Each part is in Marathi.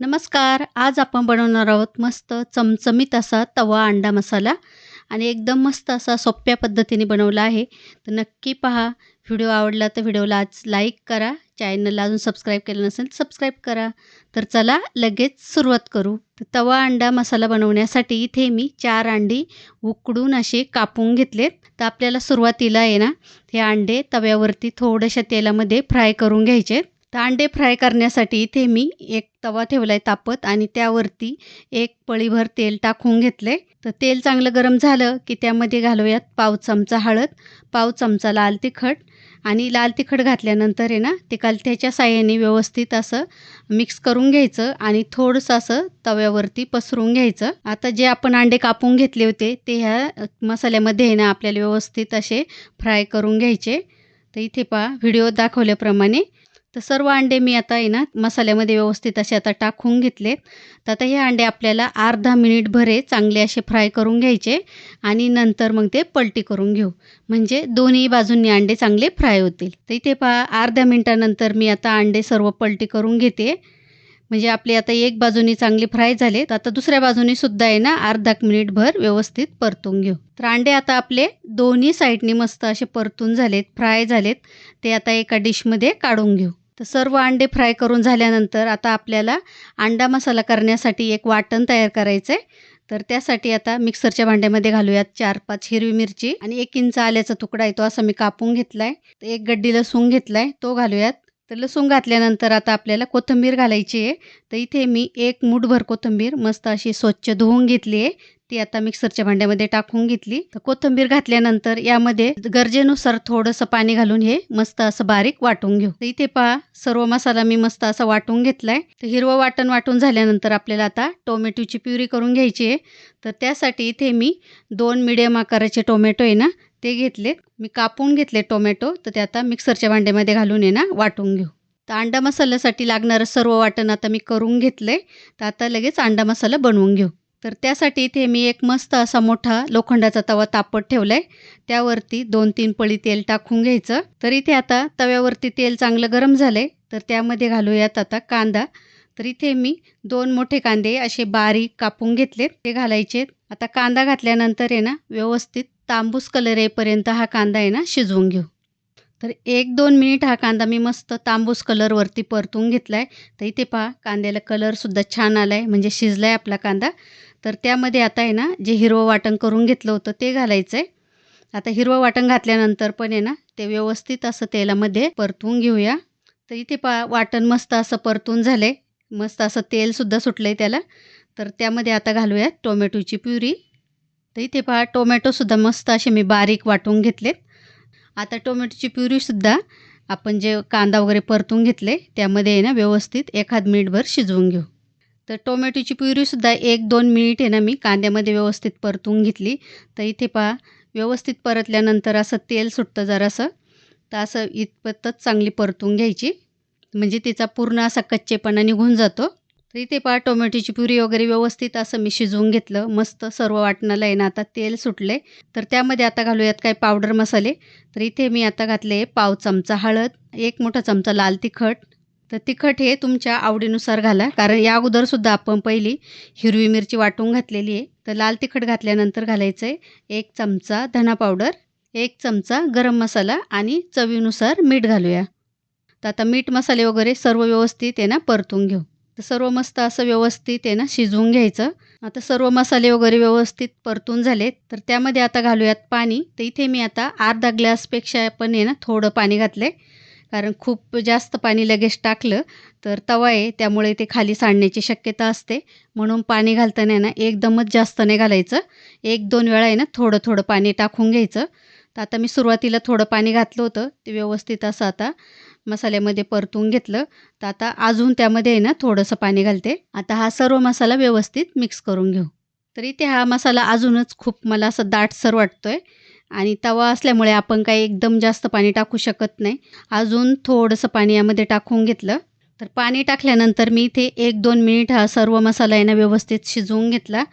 नमस्कार. आज आपण बनवणार आहोत मस्त चमचमीत असा तवा अंडा मसाला आणि एकदम मस्त असा सोप्या पद्धतीने बनवला आहे. तर नक्की पहा. व्हिडिओ आवडला तर व्हिडिओला आज लाईक करा. चॅनलला अजून सबस्क्राईब केलं नसेल सबस्क्राईब करा. तर चला लगेच सुरुवात करू. तवा अंडा मसाला बनवण्यासाठी इथे मी चार अंडी उकडून असे कापून घेतलेत. तर आपल्याला सुरुवातीला आहे ना हे अंडे तव्यावरती थोड्याशा तेलामध्ये फ्राय करून घ्यायचे. तर अंडे फ्राय करण्यासाठी इथे मी एक तवा ठेवला आहे तापत आणि त्यावरती एक पळीभर तेल टाकून घेतले तर तेल चांगलं गरम झालं की त्यामध्ये घालूयात पाव चमचा हळद पाव चमचा लाल तिखट आणि लाल तिखट घातल्यानंतर आहे ना ते कालथ्याच्या साह्याने व्यवस्थित असं मिक्स करून घ्यायचं आणि थोडंसं असं तव्यावरती पसरून घ्यायचं. आता जे आपण अंडे कापून घेतले होते ते ह्या मसाल्यामध्ये आहे ना आपल्याला व्यवस्थित असे फ्राय करून घ्यायचे. तर इथे पहा व्हिडिओ दाखवल्याप्रमाणे तर सर्व अंडे मी आता आहे ना मसाल्यामध्ये व्यवस्थित असे आता टाकून घेतले. तर आता हे अंडे आपल्याला अर्धा मिनिट भरे चांगले असे फ्राय करून घ्यायचे आणि नंतर मग ते पलटी करून घेऊ. म्हणजे दोन्ही बाजूंनी अंडे चांगले फ्राय होतील. तर इथे पहा अर्ध्या मिनटानंतर मी आता अंडे सर्व पलटी करून घेते. म्हणजे आपली आता एक बाजूनी चांगली फ्राय झाले तर आता दुसऱ्या बाजूनी सुद्धा आहे ना अर्धा मिनिटभर व्यवस्थित परतून घेऊ. तर अंडे आता आपले दोन्ही साईडनी मस्त असे परतून झालेत फ्राय झालेत. ते आता एका डिशमध्ये काढून घेऊ. तर सर्व अंडे फ्राय करून झाल्यानंतर आता आपल्याला अंडा मसाला करण्यासाठी एक वाटण तयार करायचं आहे तर त्यासाठी आता मिक्सरच्या भांड्यामध्ये घालूयात चार पाच हिरवी मिरची आणि एक इंच आल्याचा तुकडा आहे तो असा मी कापून घेतला आहे एक गड्डी लसूण घेतला आहे तो घालूयात. तर लसूण घातल्यानंतर आता आपल्याला कोथिंबीर घालायची आहे. तर इथे मी एक मुठभर कोथिंबीर मस्त अशी स्वच्छ धुवून घेतली आहे. ती आता मिक्सरच्या भांड्यामध्ये टाकून घेतली. तर कोथिंबीर घातल्यानंतर यामध्ये गरजेनुसार थोडंसं पाणी घालून हे मस्त असं बारीक वाटून घेऊ. तर इथे पहा सर्व मसाला मी मस्त असा वाटून घेतलाय. तर हिरवं वाटण वाटून झाल्यानंतर आपल्याला आता टोमॅटोची प्युरी करून घ्यायची आहे. तर त्यासाठी इथे मी दोन मिडियम आकाराचे टोमॅटो आहे ना ते घेतलेत मी कापून घेतले टोमॅटो. तर ते आता मिक्सरच्या भांड्यामध्ये घालून आहे ना वाटून घेऊ. तर अंडा मसाल्यासाठी लागणारं सर्व वाटण आता मी करून घेतलं आहे तर आता लगेच अंडा मसाला बनवून घेऊ. तर त्यासाठी इथे मी एक मस्त असा मोठा लोखंडाचा तवा तापत ठेवला आहे त्यावरती दोन तीन पळी तेल टाकून घ्यायचं. तर इथे आता तव्यावरती तेल चांगलं गरम झालं आहे तर त्यामध्ये घालूयात आता कांदा. तर इथे मी दोन मोठे कांदे असे बारीक कापून घेतलेत. ते घालायचे. आता कांदा घातल्यानंतर आहे ना व्यवस्थित तांबूस कलर येईपर्यंत हा कांदा आहे ना शिजवून घेऊ. तर एक दोन मिनिट हा कांदा मी मस्त तांबूस कलरवरती परतून घेतला आहे तर इथे पहा कांद्याला कलरसुद्धा छान आला आहे म्हणजे शिजला आहे आपला कांदा. तर त्यामध्ये आता आहे ना जे हिरवं वाटण करून घेतलं होतं ते घालायचं आहे आता हिरवं वाटण घातल्यानंतर पण आहे ना ते व्यवस्थित असं तेलामध्ये परतून घेऊया. तर इथे पा वाटण मस्त असं परतून झालं आहे मस्त असं तेलसुद्धा सुटलं आहे त्याला. तर त्यामध्ये आता घालूया टोमॅटोची प्युरी. तर इथे पहा टोमॅटोसुद्धा मस्त असे मी बारीक वाटून घेतलेत. आता टोमॅटोची प्युरीसुद्धा आपण जे कांदा वगैरे परतून घेतले त्यामध्ये आहे ना व्यवस्थित एखाद मिनिटभर शिजवून घेऊ. तर टोमॅटोची प्युरीसुद्धा एक दोन मिनिट आहे ना मी कांद्यामध्ये व्यवस्थित परतून घेतली. तर इथे पहा व्यवस्थित परतल्यानंतर असं तेल सुटतं जरासं. तर असं इतपतच चांगली परतून घ्यायची. म्हणजे तिचा पूर्ण असा कच्चेपणा निघून जातो. तर इथे पहा टोमॅटोची पुरी वगैरे व्यवस्थित असं मी शिजवून घेतलं. मस्त सर्व वाटणाला आहे ना आता तेल सुटले तर त्यामध्ये आता घालूयात काय पावडर मसाले. तर इथे मी आता घातले पाव चमचा हळद एक मोठा चमचा लाल तिखट. तर तिखट हे तुमच्या आवडीनुसार घाला कारण या अगोदरसुद्धा आपण पहिली हिरवी मिरची वाटून घातलेली आहे. तर लाल तिखट घातल्यानंतर घालायचं आहे एक चमचा धना पावडर एक चमचा गरम मसाला आणि चवीनुसार मीठ घालूया. तर आता मीठ मसाले वगैरे सर्व व्यवस्थित आहे ना परतून घेऊ. सर्व मस्त असं व्यवस्थित आहे ना शिजवून घ्यायचं. आता सर्व मसाले वगैरे व्यवस्थित परतून झाले. तर त्यामध्ये आता घालूयात पाणी. तर इथे मी आता अर्धा ग्लासपेक्षा पण आहे ना थोडं पाणी घातलं आहे कारण खूप जास्त पाणी लगेच टाकलं तर तवा आहे. त्यामुळे ते खाली सांडण्याची शक्यता असते. म्हणून पाणी घालताना ना एकदमच जास्त नाही घालायचं. एक दोन वेळा आहे ना थोडं थोडं पाणी टाकून घ्यायचं. तर आता मी सुरुवातीला थोडं पाणी घातलं होतं ते व्यवस्थित असं आता मसाल्यामध्ये परतून घेतलं. तर आता अजून त्यामध्ये आहे ना थोडंसं पाणी घालते. आता हा सर्व मसाला व्यवस्थित मिक्स करून घेऊ. तर इथे हा मसाला अजूनच खूप मला असं दाटसर वाटतो आहे आणि तवा असल्यामुळे आपण काही एकदम जास्त पाणी टाकू शकत नाही. अजून थोडंसं पाणी यामध्ये टाकून घेतलं. तर पाणी टाकल्यानंतर मी इथे एक दोन मिनिट हा सर्व मसाला आहे ना व्यवस्थित शिजवून घेतला.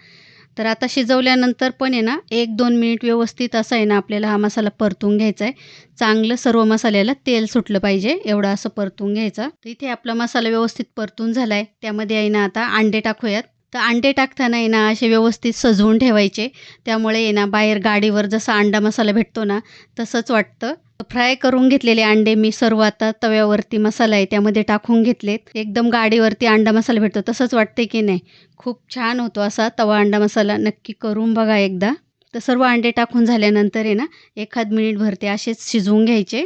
तर आता शिजवल्यानंतर पण आहे ना एक दोन मिनिट व्यवस्थित असा आहे ना आपल्याला हा मसाला परतून घ्यायचा आहे चांगलं सर्व मसाल्याला तेल सुटलं पाहिजे एवढा असं परतून घ्यायचा. तर इथे आपला मसाला व्यवस्थित परतून झाला आहे त्यामध्ये आहे ना आता अंडे टाकूयात. तर अंडे टाकताना आहे ना असे व्यवस्थित सजवून ठेवायचे. त्यामुळे आहे ना बाहेर गाडीवर जसा अंडा मसाला भेटतो ना तसंच वाटतं. फ्राय करून घेतलेले अंडे मी सर्व आता तव्यावरती मसाला आहे त्यामध्ये टाकून घेतलेत. एकदम गाडीवरती अंडा मसाला भेटतो तसंच वाटते की नाही. खूप छान होतो असा तवा अंडा मसाला नक्की करून बघा एकदा. तर सर्व अंडे टाकून झाल्यानंतर आहे ना एखाद मिनिटभर ते असेच शिजवून घ्यायचे.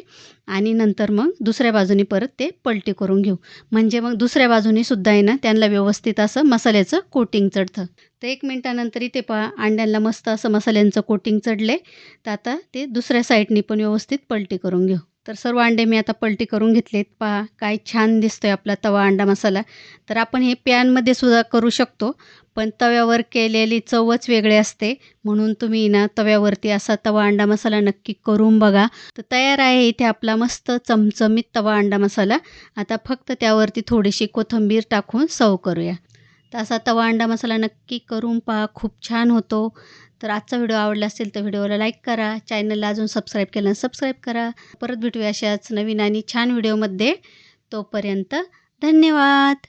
आणि नंतर मग दुसऱ्या बाजूनी परत ते पलटी करून घेऊ. म्हणजे मग दुसऱ्या बाजूनी सुद्धा आहे ना त्यांना व्यवस्थित असं मसाल्याचं कोटिंग चढतं. तर एक मिनटानंतर इथे पहा अंड्यांना मस्त असं मसाल्यांचं कोटिंग चढले तर आता ते दुसऱ्या साईडनी पण व्यवस्थित पलटी करून घेऊ. तर सर्व अंडे मी आता पलटी करून घेतलेत. पहा काय छान दिसतोय आपला तवा अंडा मसाला. तर आपण हे पॅनमध्ये सुद्धा करू शकतो पण तव्यावर केलेली चवच वेगळी असते. म्हणून तुम्ही ना तव्यावरती असा तवा अंडा मसाला नक्की करून बघा. तर तयार आहे इथे आपला मस्त चमचमीत तवा अंडा मसाला. आता फक्त त्यावरती थोडीशी कोथिंबीर टाकून सर्व करूया. तर असा तवा अंडा मसाला नक्की करून पहा खूप छान होतो. तर आजचा व्हिडिओ आवडला असेल तर व्हिडिओला लाईक करा चॅनलला अजून सबस्क्राईब केलं सबस्क्राईब करा. परत भेटूया अशाच नवीन आणि छान व्हिडिओमध्ये. तोपर्यंत धन्यवाद.